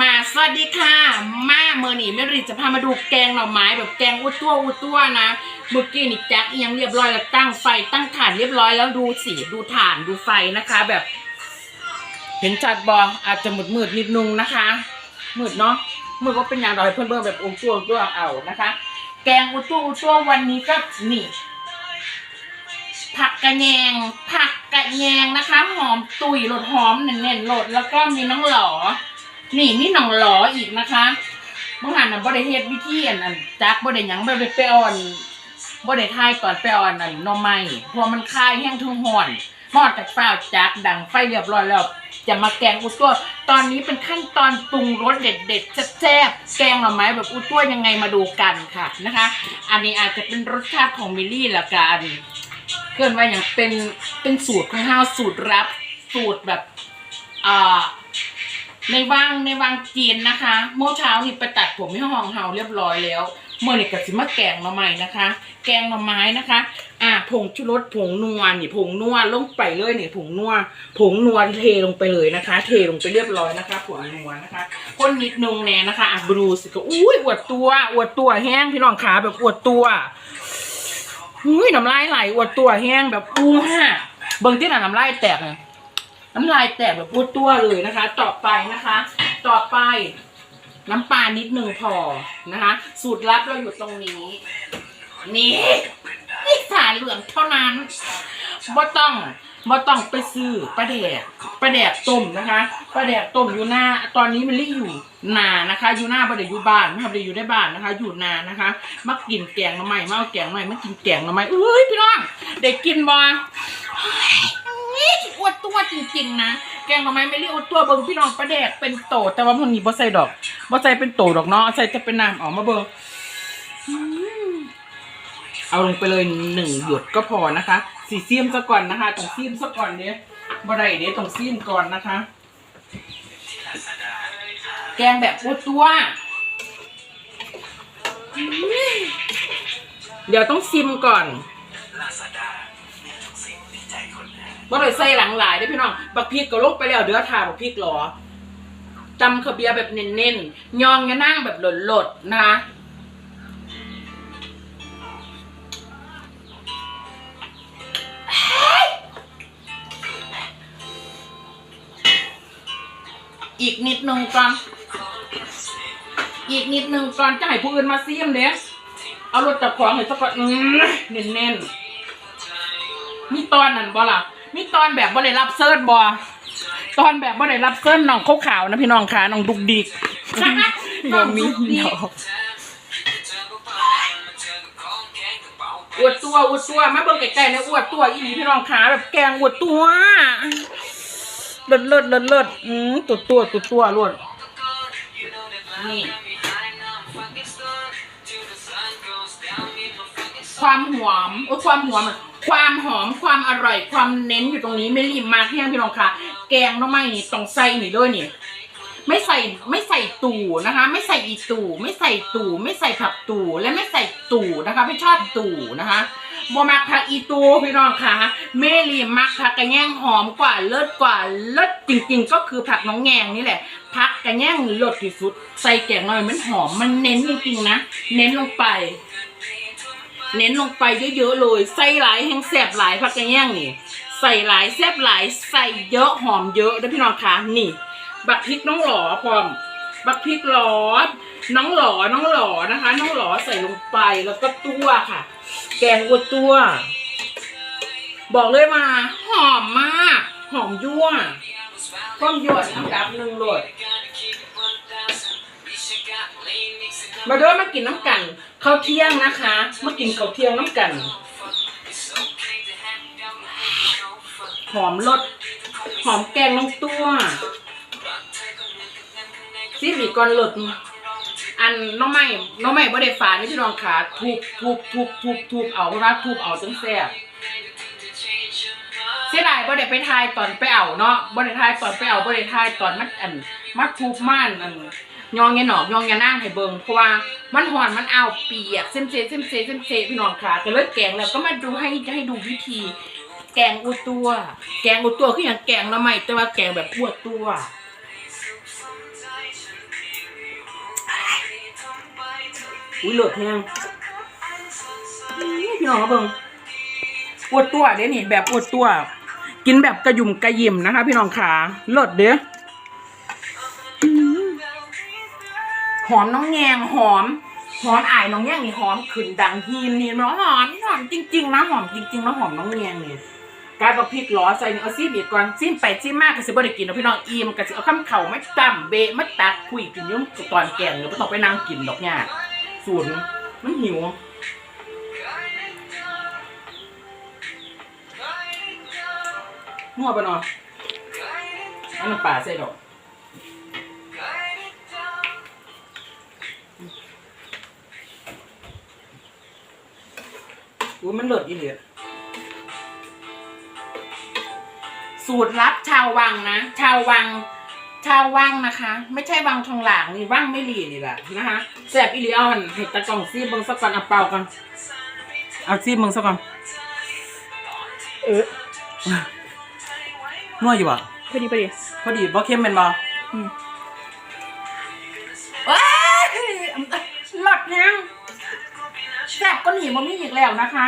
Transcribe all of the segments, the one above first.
มาสวัสดีค่ะ มาเมื่อนี้แม่ริจะพามาดูแกงหน่อไม้แบบแกงอุตัวอุตัวนะเมื่อกี้นี่แจ็คเอียงเรียบร้อยแล้วตั้งไฟตั้งถ่านเรียบร้อยแล้วดูสีดูถ่านดูไฟนะคะ แบบ เห็นจัดบออาจจะมืดมืดนิดนึงนะคะ มืดเนาะมืดว่าเป็นอย่างไรเพื่อนเบิ่งแบบอุตัวอุตัวเอานะคะ แกงอุตัวอุตัววันนี้ก็นี่ผักกระแยงผักกระแยงนะคะ หอมตุยรสหอมเน่นๆรสแล้วก็มีน้องหลอ นี่มีหนองหลออีกนะคะเมื่อหันน่ะบ่ได้เฮ็ดวิธีอันนั้นจักบ่ได้หยังบ่ได้ไปอ่อนบ่ได้ทายก่อนไปอ่อนอันหน่อไม้เพราะมันคายแห้งทุ่งห่อนมอดจากเปล่าจักดังไฟเรียบร้อยแล้วจะมาแกงอุตัวตอนนี้เป็นขั้นตอนปรุงรสเด็ดๆแซ่บแกงหน่อไม้แบบอุตัวยังไงมาดูกันค่ะนะคะ อันนี้อาจจะเป็นรสชาติของมิลลี่ละกันเกินว่าอย่างเป็นเป็นสูตรของเฮาสูตรลับสูตรแบบอ่า ในวังในวังจีนนะคะ เมื่อเช้านี่ไปตัดผมให้ห้องเฮาเรียบร้อยแล้ว เมื่อนี่ก็สิมาแกงหน่อไม้นะคะ แกงหน่อไม้นะคะ อ่าผงชูรสผงนัวนี่ผงนัวลงไปเลยนี่ผงนัวผงนัวเทลงไปเลยนะคะ เทลงไปเรียบร้อยนะคะผงนัวนะคะคนนิดนึงแน่นะคะอะบรูสิก็อุ้ยอวดตัวอวดตัวแห้งพี่น้องขาแบบอวดตัวอุ้ยน้ำลายไหลอวดตัวแห้งแบบอู้ห่าเบิ่งที่หน่ะน้ำลายแตกเลย น้ำลายแตกแบบพูดตัวเลยนะคะ ต่อไปนะคะ ต่อไปน้ำปลานิดหนึ่งพอนะคะ สูตรลับเราอยู่ตรงนี้ นี่นี่ฝาเหลืองเท่านั้นบ่ต้องบ่ต้องไปซื้อปลาแดกปลาแดกต้มนะคะปลาแดกต้มอยู่หน้า ตอนนี้มันรีอยู่นานะคะ อยู่หน้าบ่ได้อยู่บ้านไม่ได้อยู่ได้บ้านนะคะ อยู่นานะคะมากินแกงหน่อไม้มาเอาแกงหน่อไม้มากินแกงหน่อไม้เอ้ยพี่น้องเด็กกินบ่ นี่อวดตัวจริง ๆ นะแกงหน่อไม้ไม่เรียกอวดตัวเบิ่งพี่น้องประแดกเป็นโต แต่ว่าพวกนี้บ่ใส่ดอกบ่ใส่เป็นโตดอกเนาะใส่จะเป็นน้ำออกมาเบิ่งเอาลงไปเลยหนึ่งหยดก็พอนะคะสีเซียมซะก่อนนะคะต้องซีมซะก่อนเด้บ่ได้เด้ต้องซีมก่อนนะคะ แกงแบบอวดตัวเดี๋ยวต้องซิมก่อน บ่ได้ใส่หลังหลายเด้พี่น้อง บักพริกก็ลงไปแล้วเดือทาบักพริกหรอจำขาวเบียแบบเน้นๆ ยองยะนั่งแบบหลดๆนะคะอีกนิดนึงก่อน อีกนิดนึงก่อนจะให้ผู้อื่นมาซีมเด้เอารถจับของให้สักก่อนเน้นๆ มีตอนนั่นบ่ล่ะ มีตอนแบบบ่ได้รับเซิร์ชบ่ตอนแบบบ่ได้รับเซิร์ชน้องขาวขาวๆนะพี่น้องค่ะน้องดุกดิกบ่มีดอกอวดตัวอวดตัวมาเบิ่งใกล้ๆนะอวดตัวอีหลีพี่น้องขาแบบแกงอวดตัวเลิศเลิศเลิศเลิศอืมตัวตัวตัวตัวรวดนี่ความหอมเออความหอมอะ ความหอมความอร่อยความเน้นอยู่ตรงนี้ไม่รีบมากแห้งพี่น้องค่ะ แกงน้องไม้นี่ต้องใส่นี่ด้วยนี่ไม่ใส่ไม่ใส่ตู่นะคะ ไม่ใส่อีตู่ ไม่ใส่ตู่ ไม่ใส่ผักตู่และไม่ใส่ตู่นะคะ ไม่ชอบตู่นะคะบมักผักอีตูพี่น้องค่ะเมลีมักผักกระแยงหอมกว่าเลิศกว่าเลิศจริง ๆ ก็คือผักน้องแงงนี่แหละผักกระแยงเลิศที่สุด ใส่แกงหน่อยมันหอมมันเน้นจริงๆนะ เน้นลงไป เน้นลงไปเยอะๆเลยใส่หลายแห้งแซ่บหลายผักกระแยงนี่ ใส่หลายแซ่บหลายใส่เยอะหอมเยอะนะพี่น้องคะนี่ บักพริกน้องหลอพร้อมบักพริกหลอน้องหลอน้องหลอนะคะ น้องหลอใส่ลงไปแล้วก็ตัวค่ะ แกงอวดตัว บอกเลยมา หอมมาก หอมยั่วก้มหยดอันดับหนึ่งเลย มาเด้อมากินน้ำกันข้าวเที่ยงนะคะมากินข้าวเที่ยงน้ำกัน หอมรสหอมแกงน้องตัวซีมีก่อนหลดอันน้องใหม่น้องใหม่บ่ได้ฝานี่พี่น้องขาทุบทุบทุบทุบทุบเอาเพราะว่าทุบเอาจนแซ่บเสียดายบ่ได้ไปทายตอนไปเอาเนาะบ่ได้ทายตอนไปเอาบ่ได้ทายตอนมันอันมัดทุบม่านอัน ยองแงหนอกยองแงนั่งให้เบิ่งเพราะว่ามันหอนมันเอาเปียกเส้นเซเส้นเซเส้นเซพี่น้องขาก็เลยแกงแล้วก็มาดูให้ให้ดูวิธี แกงอุตัว แกงอุตัวคืออย่างแกงละไม่แต่ว่าแกงแบบอวดตัวอุ้ยเลิศแฮงอื้อพี่น้องครับเบิ่งอวดตัวเด้นี่แบบอวดตัว กินแบบกระยุ่มกระยิมนะคะ พี่น้องขาเลิศเด้อ หอมน้องแงงหอมหอมอายน้องแงงนี่หอมขึ้นดังฮีมนี่มันหอมหอมจริงๆนะหอมจริงๆนะหอมน้องแงงนี่กายเป็นพริกหล้อใส่นี่เอาซีบีก่อนซีมไปซีมมากก็สิบได้กินนะพี่น้องอีมก็สิเอาข้ามเข่าไม่ต่ำเบะไม่ตักคุยกินยุ่งตอนแกงเดี๋ยวไม่ต้องไปนั่งกินดอกเนี่ยสูตรมันหิวนัวปะเนาะอันน้ำปลาใส่ดอก อุ้ยมันเลิศอีเหลียสูตรลับชาววังนะ ชาววัง ชาววังนะคะ ไม่ใช่วังทองหลางนี่วังไม่หลีนี่แหละนะคะแซ่บอีหลีเอาหันเห็ดตะกล่องซีเบิงสักก่อนเอาเปล่ากันเอาซีเบิงสักก่อนเออนัวอยู่อะพอดีพอดีพอดีบ่เค็มเป็นบ่อืม แซ่บก็หนีมันมีอีกแล้วนะคะ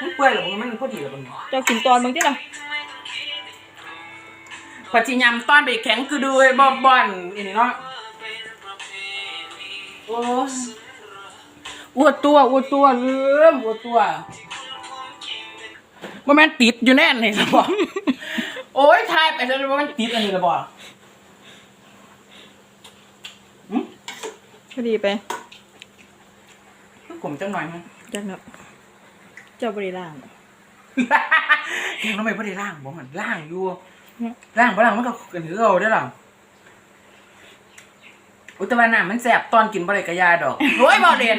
มันเปื่อยเหรอมันพอดีเหรอมันเจ้ากินตอนมึงที่ไหนพอจิยำต้อนไปแข็งคือดูไอ้บอบบอนอันนี้เนาะโอ้ยอวดตัวอวดตัวเริ่มอวดตัวว่าแม่นติดอยู่แน่นเลยนะบอกโอ้ยทายไปแล้วว่ามันติดอันนี้ละบอกหืมพอดีไป กลมจังหน่อยมั้งจักเนาะเจ้าบริล่าง ยังทำไมไม่ได้ล่างบอกมันล่างอยู่ล่างบ่ล่างมันก็กันถือเอาได้หรออุยแตวันน่ะมันแสบตอนกินบ่ได้กระยาดอกโอ้ยบ่เด่น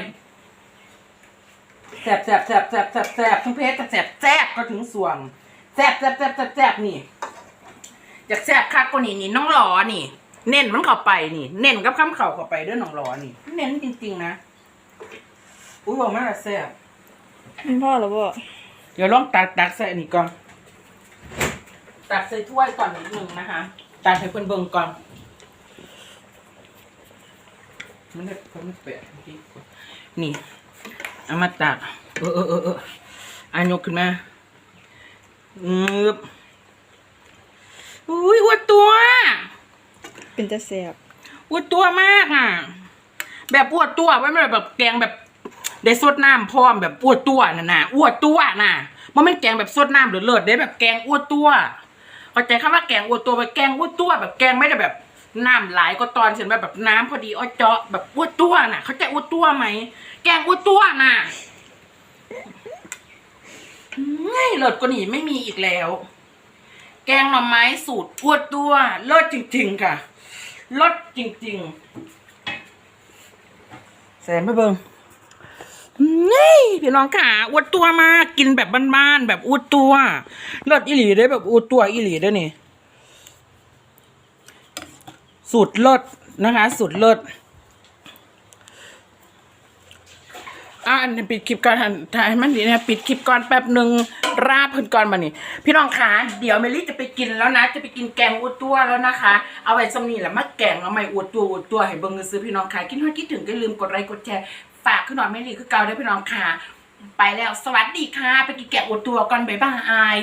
แสบแสบแสบแสบแสบแสบทั้งเพชรแสบแสบก็ถึงส่วงแสบแสบแสบแสบแสบนี่อยากแสบคักกว่านี่นี่น้องหลอนี่ เน้นมันเข้าไปนี่ เน้นกับคำเข่าเข้าไปเด้วยน้องหลอนี่ เน้นจริงๆนะ อุ้ยบอกมากแสบมันพ่อหรือเปล่าเดี๋ยวลองตักตักใส่อันนี้ก่อน ตักใส่ถ้วยก่อนนิดนึงนะคะ ตักให้เพื่อนเบิ่งก่อน มันได้เพิ่นแปะเมื่อกี้นี่เอามาตัก เออเออเออเอออายกขึ้นมาอืบอุ้ยอวดตัว เป็นจะแสบอวดตัวมากอะ แบบอวดตัวไม่ไม่แบบแกงแบบ ได้สดน้ำพร้อมแบบอ้วดตัวน่ะนะอ้วดตัวน่ะมันไม่นแกงแบบสดน้ำหรือเลิศได้แบบแกงอ้วดตัวเข้าใจคำว่าแกงอ้วดตัวแบบแกงอ้วดตัว แบบแกงไม่ได้แบบน้ำไหลก็ตอนเสร็จแบบแบบน้ำพอดีอ้อยเจาะแบบอ้วดตัวน่ะ เข้าใจอ้วดตัวไหมแกงอ้วดตัวน่ะไม่เลิศกว่านี้ไม่มีอีกแล้ว แกงหน่อไม้สูตรอ้วดตัวเลิศจริง ๆ ค่ะรสจริง ๆ แสนไปเบิง นี่พี่น้องขาอวดตัวมากกินแบบบ้านๆแบบอวดตัวรสอีหลีได้แบบอวดตัวอีหลีได้นี่สูตรเลิศนะคะสูตรเลิศอะอันนี้ปิดคลิปก่อนทันถ่ายให้มันดีนะปิดคลิปก่อนแป๊บหนึ่งราบเพิ่นก่อนมานี่พี่น้องคะเดี๋ยวเมลี่จะไปกินแล้วนะ จะไปกินแกงอวดตัวแล้วนะคะ เอาไว้สำนีแหละมาแกงเอาใหม่อวดตัวอวดตัวให้เบิ่งซื้อพี่น้องค่ะคิดว่าคิดถึงก็ลืมกดไลค์กดแชร์ ฝากขึ้นนอนไมลี่คือเกาได้พี่น้องค่ะ ไปแล้วสวัสดีค่ะ ไปกินแกะอวดตัวก่อนบ๊ายบาย